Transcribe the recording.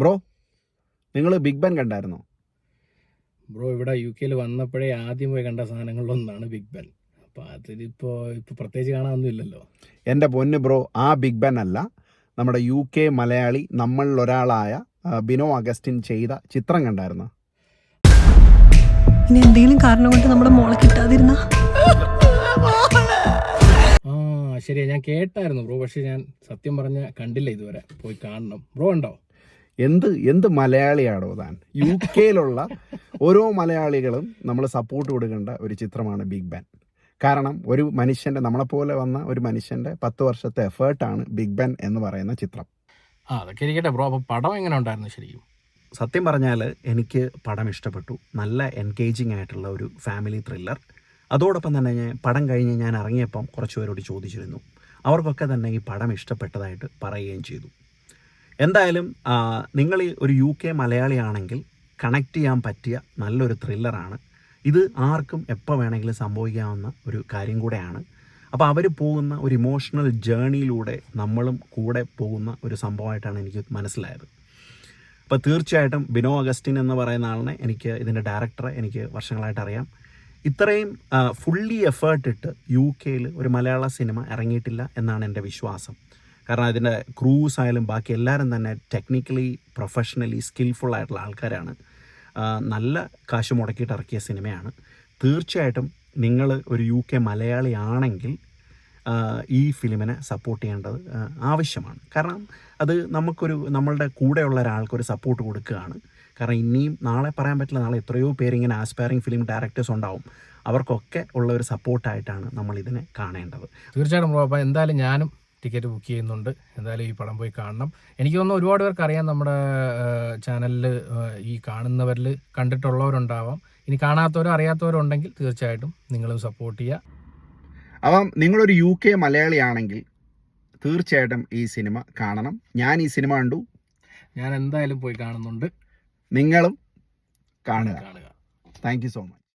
Bro നിങ്ങൾ big Ben കണ്ടായിരുന്നോ? Bro ഇവിടെ യു കെയിൽ വന്നപ്പോഴേ ആദ്യം പോയി കണ്ട സാധനങ്ങളിലൊന്നാണ് ബിഗ് ബാൻ. അപ്പോൾ അതിലിപ്പോൾ ഇപ്പോൾ പ്രത്യേകിച്ച് കാണാനൊന്നും ഇല്ലല്ലോ എന്റെ പൊന്ന് ബ്രോ ആ ബിഗ് ബാൻ അല്ല നമ്മുടെ യു കെ മലയാളി നമ്മളിൽ ഒരാളായ ബിനോ അഗസ്റ്റിൻ ചെയ്ത ചിത്രം കണ്ടായിരുന്നു? ഇനി എന്തെങ്കിലും കാരണം കൊണ്ട് നമ്മുടെ മോളെ കിട്ടാതിരുന്ന? ആ ശരിയാ ഞാൻ കേട്ടായിരുന്നു ബ്രോ പക്ഷേ ഞാൻ സത്യം പറഞ്ഞ കണ്ടില്ല ഇതുവരെ. പോയി കാണണം. ബ്രോ ഉണ്ടോ? എന്ത് എന്ത് മലയാളിയാണോ താൻ? യു കെയിലുള്ള ഓരോ മലയാളികളും നമ്മൾ സപ്പോർട്ട് കൊടുക്കേണ്ട ഒരു ചിത്രമാണ് ബിഗ് ബാൻ കാരണം ഒരു മനുഷ്യന്റെ നമ്മളെപ്പോലെ വന്ന ഒരു മനുഷ്യന്റെ പത്ത് വർഷത്തെ എഫേർട്ടാണ് ബിഗ് ബാൻ എന്ന് പറയുന്ന ചിത്രം. ആ അതൊക്കെ ഇരിക്കട്ടെ ബ്രോ അപ്പോൾ പടം എങ്ങനെ ഉണ്ടായിരുന്നു ശരിക്കും? സത്യം പറഞ്ഞാൽ എനിക്ക് പടം ഇഷ്ടപ്പെട്ടു. നല്ല എൻഗേജിങ് ആയിട്ടുള്ള ഒരു ഫാമിലി ത്രില്ലർ അതോടൊപ്പം തന്നെ ഞാൻ പടം കഴിഞ്ഞ് ഞാൻ ഇറങ്ങിയപ്പം കുറച്ച് പേരോട് ചോദിച്ചിരുന്നു. അവർക്കൊക്കെ തന്നെ ഈ പടം ഇഷ്ടപ്പെട്ടതായിട്ട് പറയുകയും ചെയ്തു. എന്തായാലും നിങ്ങൾ ഒരു യു കെ മലയാളിയാണെങ്കിൽ കണക്ട് ചെയ്യാൻ പറ്റിയ നല്ലൊരു ത്രില്ലറാണ് ഇത് ആർക്കും എപ്പോൾ വേണമെങ്കിലും സംഭവിക്കാവുന്ന ഒരു കാര്യം കൂടെയാണ്. അപ്പോൾ അവർ പോകുന്ന ഒരു ഇമോഷണൽ ജേണിയിലൂടെ നമ്മളും കൂടെ പോകുന്ന ഒരു സംഭവമായിട്ടാണ് എനിക്ക് മനസ്സിലായത്. അപ്പോൾ തീർച്ചയായിട്ടും ബിനോ അഗസ്റ്റിൻ എന്ന് പറയുന്ന ആളിനെ എനിക്ക് ഇതിന്റെ ഡയറക്ടറെ എനിക്ക് വർഷങ്ങളായിട്ട് അറിയാം. ഇത്രയും ഫുള്ളി എഫേർട്ട് ഇട്ട് യു കെയിൽ ഒരു മലയാള സിനിമ ഇറങ്ങിയിട്ടില്ല എന്നാണ് എന്റെ വിശ്വാസം. കാരണം അതിന്റെ ക്രൂസ് ആയാലും ബാക്കി എല്ലാവരും തന്നെ ടെക്നിക്കലി പ്രൊഫഷണലി സ്കിൽഫുൾ ആയിട്ടുള്ള ആൾക്കാരാണ്. നല്ല കാശ് മുടക്കിയിട്ട് ഇറക്കിയ സിനിമയാണ്. തീർച്ചയായിട്ടും നിങ്ങൾ ഒരു യു കെ മലയാളിയാണെങ്കിൽ ആണെങ്കിൽ ഈ ഫിലിമിനെ സപ്പോർട്ട് ചെയ്യേണ്ടത് ആവശ്യമാണ്. കാരണം അത് നമുക്കൊരു നമ്മളുടെ കൂടെയുള്ള ഒരാൾക്കൊരു സപ്പോർട്ട് കൊടുക്കുകയാണ്. കാരണം ഇനിയും നാളെ പറയാൻ പറ്റില്ല നാളെ എത്രയോ പേരിങ്ങനെ ആസ്പയറിംഗ് ഫിലിം ഡയറക്ടേഴ്സ് ഉണ്ടാവും. അവർക്കൊക്കെ ഉള്ള ഒരു സപ്പോർട്ടായിട്ടാണ് നമ്മൾ ഇതിനെ കാണേണ്ടത്. തീർച്ചയായിട്ടും എന്തായാലും ഞാനും ടിക്കറ്റ് ബുക്ക് ചെയ്യുന്നുണ്ട്. എന്തായാലും ഈ പടം പോയി കാണണം. എനിക്ക് തോന്നുന്നു ഒരുപാട് പേർക്ക് അറിയാം നമ്മുടെ ചാനലിൽ ഈ കാണുന്നവരിൽ കണ്ടിട്ടുള്ളവരുണ്ടാവാം. ഇനി കാണാത്തവരോ അറിയാത്തവരോ ഉണ്ടെങ്കിൽ തീർച്ചയായിട്ടും നിങ്ങളും സപ്പോർട്ട് ചെയ്യുക. അപ്പം നിങ്ങളൊരു യു കെ മലയാളിയാണെങ്കിൽ തീർച്ചയായിട്ടും ഈ സിനിമ കാണണം. ഞാൻ ഈ സിനിമ കണ്ടു. ഞാൻ എന്തായാലും പോയി കാണുന്നുണ്ട്. നിങ്ങളും കാണുക. കാണുക. Thank you so much